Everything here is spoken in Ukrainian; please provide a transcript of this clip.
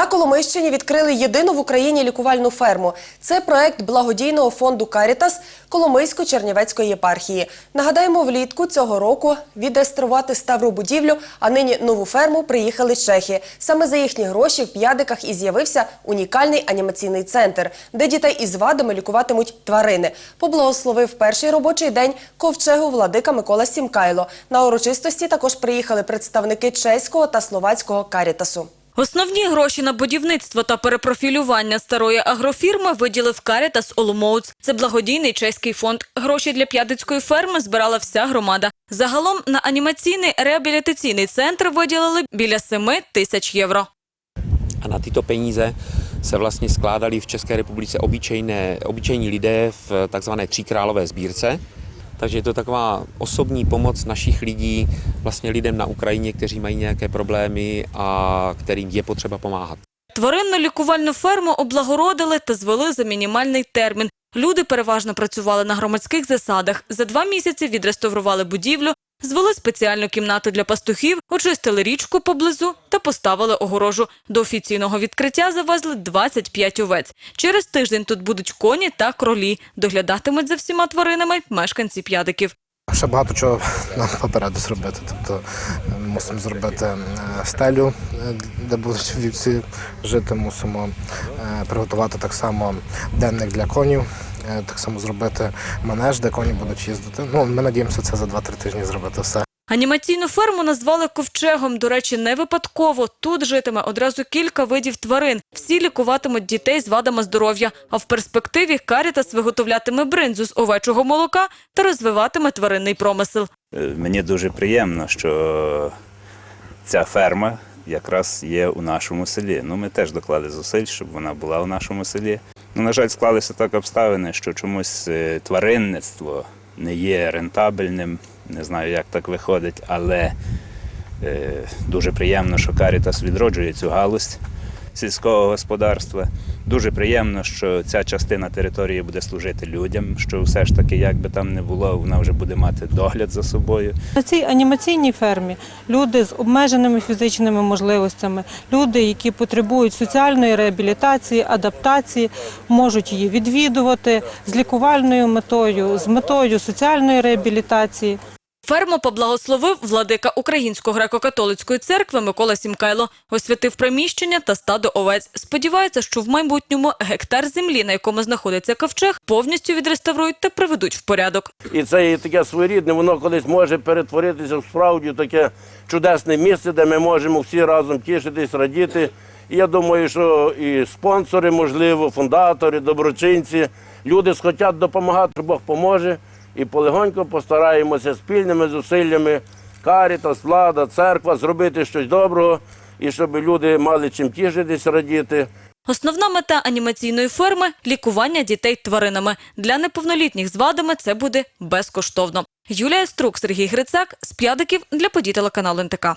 На Коломийщині відкрили єдину в Україні лікувальну ферму. Це проект благодійного фонду Карітас Коломийсько-Чернівецької єпархії. Нагадаємо, влітку цього року відреставрувати стару будівлю, а нині нову ферму приїхали чехи. Саме за їхні гроші в п'ядиках і з'явився унікальний анімаційний центр, де дітей із вадами лікуватимуть тварини. Поблагословив перший робочий день ковчегу владика Микола Сімкайло. На урочистості також приїхали представники чеського та словацького Карітасу. Основні гроші на будівництво та перепрофілювання старої агрофірми виділив Карітас Оломоуц. Це благодійний чеський фонд. Гроші для п'ядицької ферми збирала вся громада. Загалом на анімаційний реабілітаційний центр виділили біля 7 тисяч євро. A na tyto peníze se vlastně skládali v České republice obyčejné, obyčejní lidé v takzvané tříkrálové sbírce. Takže je to taková osobní pomoc našich lidí, vlastně lidem na Ukrajině, kteří mají nějaké problémy a kterým je potřeba pomáhat. Тваринну лікувальну ферму облагородили та звели за мінімальний термін. Люди переважно працювали на громадських засадах. За два місяці відреставрували будівлю, звели спеціальну кімнату для пастухів, очистили річку поблизу та поставили огорожу. До офіційного відкриття завезли 25 овець. Через тиждень тут будуть коні та кролі. Доглядатимуть за всіма тваринами мешканці п'ядиків. Ще багато чого нам попереду зробити. Тобто е, мусимо зробити е, стелю, е, де будуть вівці жити. Мусимо приготувати так само денник для конів, так само зробити манеж, де коні будуть їздити. Ну, ми надіємося це за 2-3 тижні зробити все. Анімаційну ферму назвали ковчегом. До речі, не випадково. Тут житиме одразу кілька видів тварин. Всі лікуватимуть дітей з вадами здоров'я. А в перспективі Карітас виготовлятиме бринзу з овечого молока та розвиватиме тваринний промисел. Е, Мені дуже приємно, що ця ферма якраз є у нашому селі. Ну, ми теж доклали зусиль, щоб вона була у нашому селі. На жаль, склалися так обставини, що чомусь е, тваринництво не є рентабельним. Не знаю, як так виходить, але е, дуже приємно, що Карітас відроджує цю галузь сільського господарства. Дуже приємно, що ця частина території буде служити людям, що все ж таки, як би там не було, вона вже буде мати догляд за собою. На цій анімаційній фермі люди з обмеженими фізичними можливостями, люди, які потребують соціальної реабілітації, адаптації, можуть її відвідувати з лікувальною метою, з метою соціальної реабілітації. Ферму поблагословив владика Української греко-католицької церкви Микола Сімкайло. Освятив приміщення та стадо овець. Сподівається, що в майбутньому гектар землі, на якому знаходиться ковчег, повністю відреставрують та приведуть в порядок. І це є таке своєрідне, воно колись може перетворитися в справді таке чудесне місце, де ми можемо всі разом тішитись, радіти. І я думаю, що і спонсори, можливо, фундатори, доброчинці, люди схотять допомагати, Бог поможе. І полегонько постараємося спільними зусиллями Карітас, влада, церква зробити щось доброго, і щоб люди мали чим тішитись, радіти. Основна мета анімаційної ферми – лікування дітей тваринами. Для неповнолітніх з вадами це буде безкоштовно. Юлія Струк, Сергій Грицак з П'ядиків для подій телеканалу НТК.